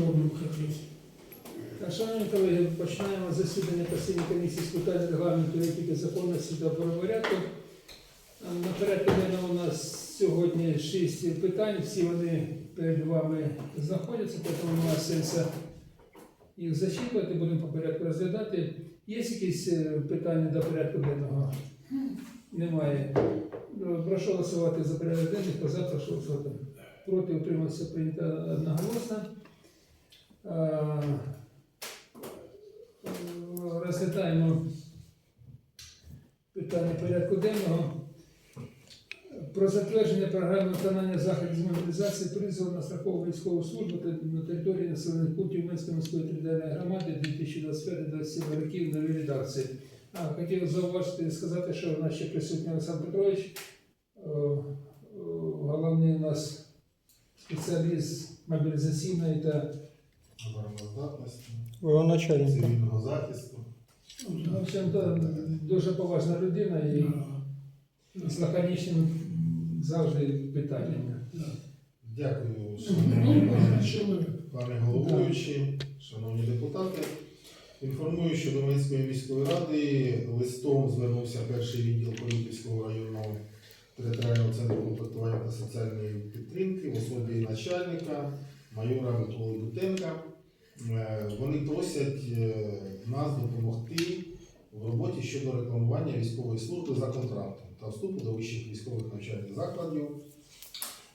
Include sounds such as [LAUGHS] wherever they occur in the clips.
робимо якраз. Шановні колеги, починаємо засідання постійної комісії з питань регламенту, етики, законності та правопорядку. На порядку у нас сьогодні шість питань, всі вони перед вами знаходяться, тому немає сенсу їх зачитувати, будемо по порядку розглядати. Є якісь е, питання до порядку денного? Немає. Ну, Прошу голосувати за порядок денний, хто прошу голосувати. Проти утримався прийнято одноголосно. Е, Розглядаємо питання порядку денного. Про затвердження програми виконання заходів з мобілізації призову на страхову військову службу на території населених пунктів Менської міської територіальної громади 2025-2027 років в новій редакції. А, хотів зауважити і сказати, що в нас ще присутній Олександр Петрович, е, е, головний у нас спеціаліст мобілізаційної та обороноздатності, цивільного захисту. в общем-то, дуже поважна людина і з лаконічним завжди питаннями. Дякую, Ну, шановні пане головуючі, шановні депутати. Інформую, що до Минської міської ради листом звернувся перший відділ Політівського районного територіального центру комплектування та соціальної підтримки в особі начальника майора Миколи Бутенка. Е, Вони просять е, нас допомогти в роботі щодо рекламування військової служби за контрактом та вступу до вищих військових навчальних закладів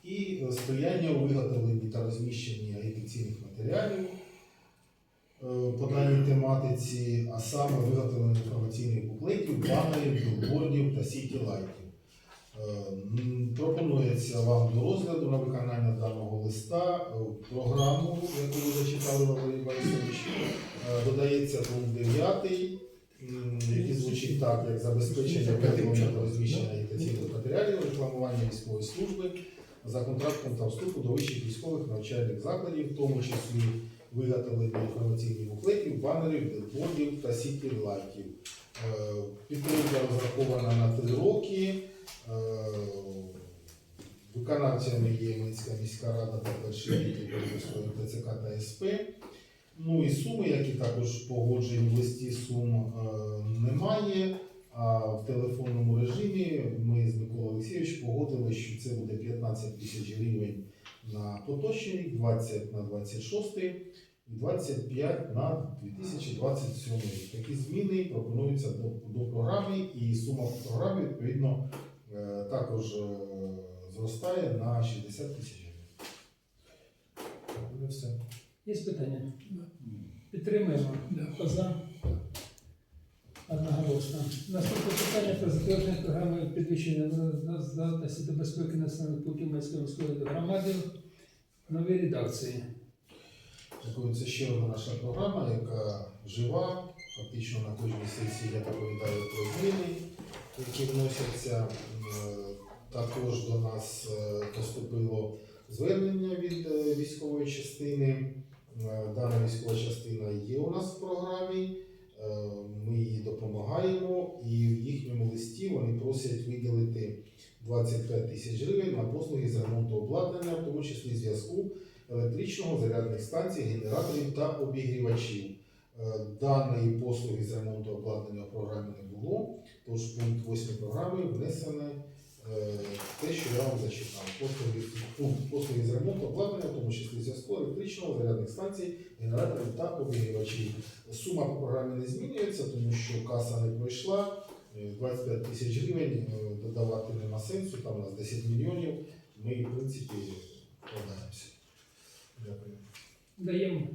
і е, сприяння у виготовленні та розміщенні агітаційних матеріалів по даній тематиці, а саме виготовлення інформаційних буклетів, банерів, білбордів та сіті-лайтів. Е, м, Пропонується вам до розгляду на виконання даного листа е, програму, яку ви зачитали Валерій Борисович. Е, Додається пункт 9, який звучить так, як забезпечення та розміщення агітаційних матеріалів, рекламування військової служби за контрактом та вступу до вищих військових навчальних закладів, в тому числі виготовлення інформаційних буклетів, банерів, білбордів та сіті-лайтів. Е, Підтримка розрахована на три роки. Е, Виконавцями є Минська міська рада та перший відділ ТЦК та СП. Ну і суми, які також погоджені в листі сум е, немає. А в телефонному режимі ми з Миколою Олексійовичем погодили, що це буде 15 тисяч гривень на поточний рік, 20 на 26 і 25 на 2027 рік. Такі зміни пропонуються до, до програми, і сума в програмі відповідно е, також е, зростає на 60 тисяч гривень. Все. Є питання? Да. Підтримуємо. Да. За? Одноголосно. Наступне питання про затвердження програми підвищення здатності та безпеки населених пунктів Майської міської громади в новій редакції. Дякую. Це ще одна наша програма, яка жива. Фактично на кожній сесії я доповідаю про зміни, які вносяться. Е, Також до нас е, поступило звернення від е, військової частини. Дана військова частина є у нас в програмі. Е, Ми їй допомагаємо, і в їхньому листі вони просять виділити 25 тисяч гривень на послуги з ремонту обладнання, в тому числі зв'язку електричного зарядних станцій, генераторів та обігрівачів. Е, Даної послуги з ремонту обладнання в програмі не було, тож пункт 8 програми внесене е, те, що я вам зачитав. Послуги, послуги з ремонту обладнання, в тому числі зв'язку електричного, зарядних станцій, генераторів та обігрівачів. Сума по програмі не змінюється, тому що каса не пройшла. Е, 25 тисяч гривень е, додавати нема сенсу, там у нас 10 мільйонів. Ми, в принципі, вкладаємося. Дякую. Даємо.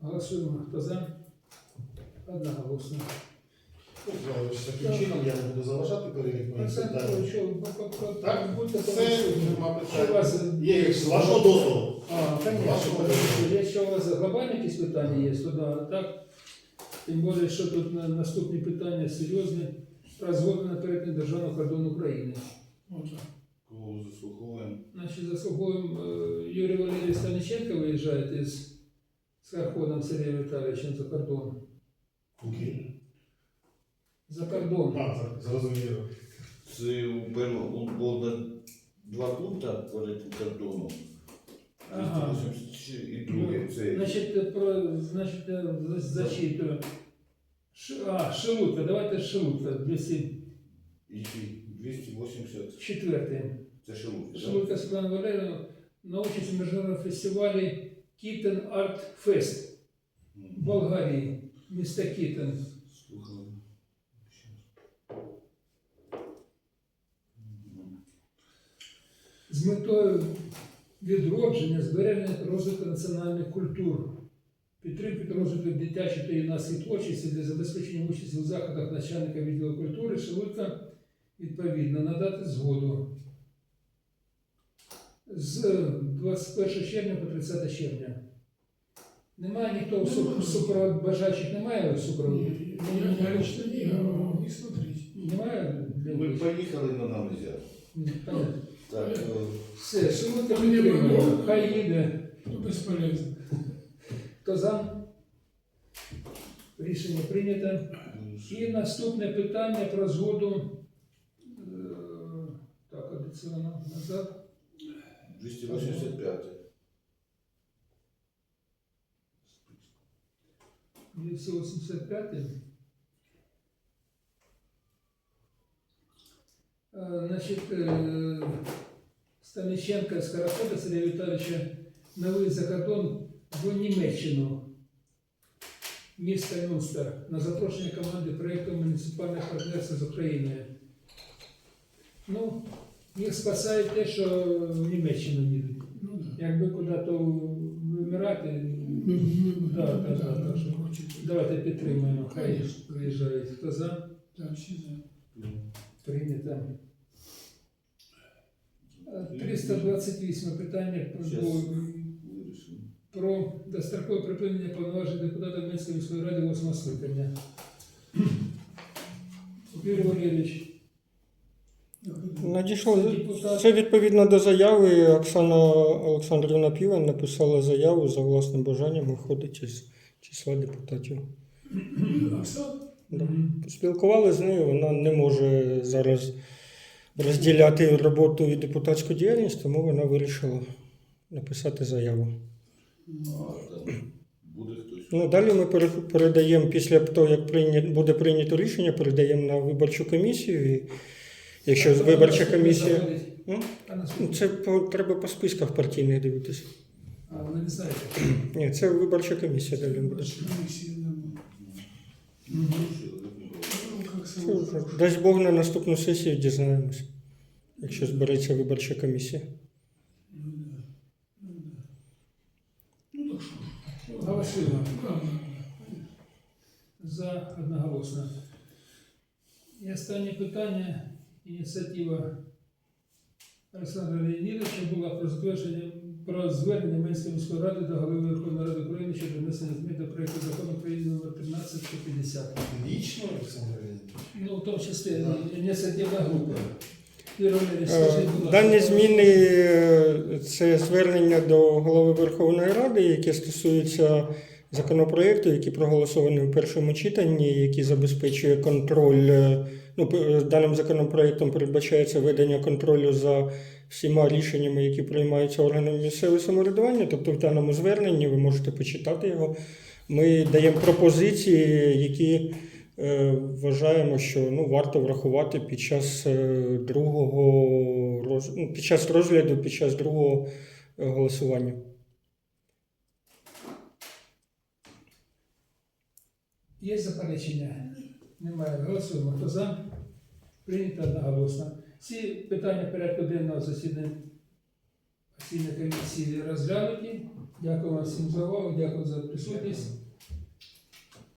Голосуємо. Хто за? Одноголосно. Ну, Валерій, Таким чином я не буду заважати перелік моїх питань. Так, будьте Це присутні. нема Що питань. вас Є з вашого дозволу. А, конечно, якщо у вас глобальні якісь питання є, то да, так. Тим більше, що тут на- наступні питання серйозні. Про згоду на перетин державного кордону України. Отак. Кого заслуховуємо? Значить, заслуговуємо, е, Юрій Валерійович Станиченко виїжджає із з Харходом Сергієм Віталійовичем за кордон. Окей. За кордон. А, так, зрозуміло. Це у першому було два пункти перед кордоном. Ага. 286 Чи і друге це. Значить, про значить, е, защиту. Ш, а, Шелудка, давайте Шелудка, 204. І ті 280. Це шелудки. да? Шелудка Світлана Валерійовна на участь у міжнародному фестивалі Кітен Арт Фест в. Болгарії, місто Кітен. Слухали. Мгм. з метою відродження, збереження та розвитку національних культур, підтримки та розвитку дитячої та юнацької творчості для забезпечення участі у заходах начальника відділу культури Шелудка відповідно надати згоду з 21 червня по 30 червня. Немає ніхто су- супровод бажаючих немає супроводу? Немає для Ми поїхали, але нам не взяти. Ні, понятно. Так, е, Все, що ми там Мені вимоги. хай їде. Ну, безполезно. [LAUGHS] Хто за? Рішення прийнято. І наступне питання про згоду. е, Так, а де це воно назад? 285. Є 85 Э, значит, э, Станиченка Скорохода Сергія Віталійовича новий закордон в Німеччину, місто Мюнстер, на запрошення команди проєкту муніципальних партнерств з Україною. Ну, їх спасає те, що в Німеччину їдуть. Ну, Якби куди-то вимирати, да, да, да, так що давайте підтримаємо. Хай приїжджають. Хто за? Так, всі за. Прийнято. Е, 328 питання про, Щас. Про дострокове припинення повноважень депутата Минської міської ради 8 скликання. [CLEARS THROAT] Юрій Валерійович, Надійшло Це відповідно до заяви. Оксана Олександрівна Півен написала заяву за власним бажанням виходить із числа депутатів. Оксана? Да. Спілкували з нею, вона не може зараз розділяти роботу і депутатську діяльність, тому вона вирішила написати заяву. Хтось. Ну, далі ми передаємо після того, як буде прийнято рішення, передаємо на виборчу комісію. І якщо виборча комісія. Ну. Це по, треба по списках партійних дивитися. А, ви не знаєте. Ні, це виборча комісія далі буде. Дасть Бог на наступну сесію дізнаємось, якщо збереться виборча комісія. Ну да. Ну да. Ну так что? Голосуємо. Да, да, За одноголосно. І останнє питання. Ініціатива Олександра Леонідовича була про затвердження про звернення Менської міської ради до голови Верховної Ради України щодо внесення змін до проєкту закону України номер 1350. Лічно, Олександр Леонідович? Ну, в тому числі ініціативна група. Юрій Валерійович, Е, скажіть, будь ласка. Дані зміни е, це звернення до голови Верховної Ради, яке стосується законопроекту, який проголосований у першому читанні, який забезпечує контроль. е, Ну, п- даним законопроектом передбачається ведення контролю за всіма рішеннями, які приймаються органами місцевого самоврядування. Тобто, в даному зверненні ви можете почитати його. Ми даємо пропозиції, які е, вважаємо, що ну, варто врахувати під час е, другого роз... ну, під час розгляду, під час другого е, голосування. Є заперечення? Немає. Голосуємо. Хто за? Прийнято одноголосно. Всі питання порядку денного засідання комісії розглянуті. Дякую вам всім за увагу, дякую за присутність.